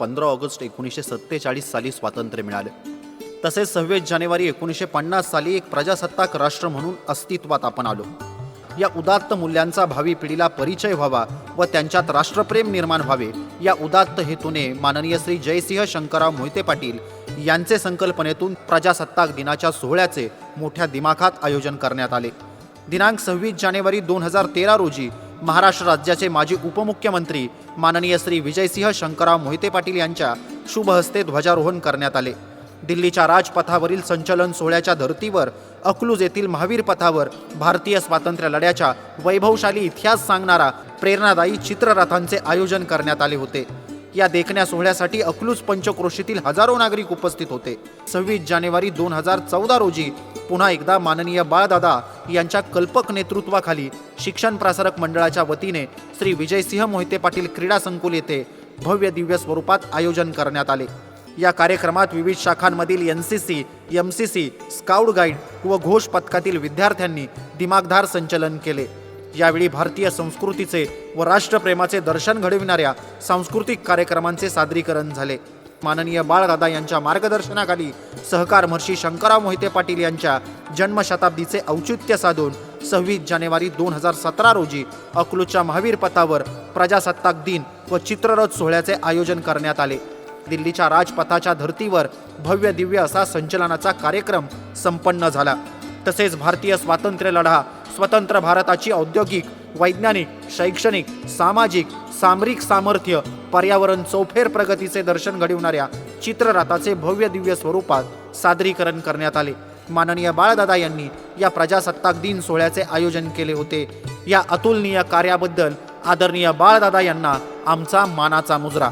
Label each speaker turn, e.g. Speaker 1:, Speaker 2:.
Speaker 1: पंधरा ऑगस्ट एकोणीसशे सत्तेचाळीस साली स्वातंत्र्य मिळाले. तसेच सव्वीस जानेवारी एकोणीसशे पन्नास साली एक प्रजासत्ताक राष्ट्र म्हणून अस्तित्वात आपण आलो. या उदात्त मूल्यांचा भावी पिढीला परिचय व्हावा व त्यांच्यात राष्ट्रप्रेम निर्माण व्हावे या उदात्त हेतूने माननीय श्री जयसिंह शंकरराव मोहिते पाटील यांचे संकल्पनेतून प्रजासत्ताक दिनाच्या सोहळ्याचे मोठ्या दिमाखात आयोजन करण्यात आले. दिनांक सव्वीस जानेवारी दोन हजार तेरा रोजी महाराष्ट्र राज्याचे माजी उपमुख्यमंत्री माननीय श्री विजयसिंह शंकरराव मोहिते पाटील यांच्या शुभ हस्ते ध्वजारोहण करण्यात आले. दिल्लीच्या राजपथावरील संचलन सोहळ्याच्या धर्तीवर अकलूज येथील महावीर पथावर भारतीय स्वातंत्र्य लढ्याच्या वैभवशाली इतिहास सांगणारा प्रेरणादायी चित्ररथांचे आयोजन करण्यात आले होते. या देखण्या सोहळ्यासाठी अकलूज पंचक्रोशीतील हजारो नागरिक उपस्थित होते. सव्वीस जानेवारी दोन हजार चौदा रोजी पुन्हा एकदा माननीय बाळदादा यांच्या कल्पक नेतृत्वाखाली शिक्षण प्रसारक मंडळाच्या वतीने श्री विजयसिंह मोहिते पाटील क्रीडा संकुल येथे भव्य दिव्य स्वरूपात आयोजन करण्यात आले. या कार्यक्रमात विविध शाखांमधील N C C M C C scout guide व घोष पथकातील विद्यार्थ्यांनी दिमागधार संचलन केले. यावेळी भारतीय संस्कृतीचे व राष्ट्रप्रेमाचे दर्शन घडविणाऱ्या सांस्कृतिक कार्यक्रमांचे सादरीकरण झाले. माननीय बाळदादा यांच्या मार्गदर्शनाखाली सहकार महर्षी शंकरराव मोहिते पाटील यांच्या जन्मशताब्दीचे औचित्य साधून सव्वीस जानेवारी दोन हजार सतरा रोजी अकलूच्या महावीर पथावर प्रजासत्ताक दिन व चित्ररथ सोहळ्याचे आयोजन करण्यात आले. दिल्लीच्या राजपथाच्या धर्तीवर भव्य दिव्य असा संचलनाचा कार्यक्रम संपन्न झाला. तसेच भारतीय स्वातंत्र्य लढा स्वतंत्र भारताची औद्योगिक वैज्ञानिक शैक्षणिक सामाजिक सामरिक सामर्थ्य पर्यावरण चौफेर प्रगतीचे दर्शन घडविणाऱ्या चित्ररथाचे भव्य दिव्य स्वरूपात सादरीकरण करण्यात आले. माननीय बाळदादा यांनी या प्रजासत्ताक दिन सोहळ्याचे आयोजन केले होते. या अतुलनीय कार्याबद्दल आदरणीय बाळदादा यांना आमचा मानाचा मुजरा.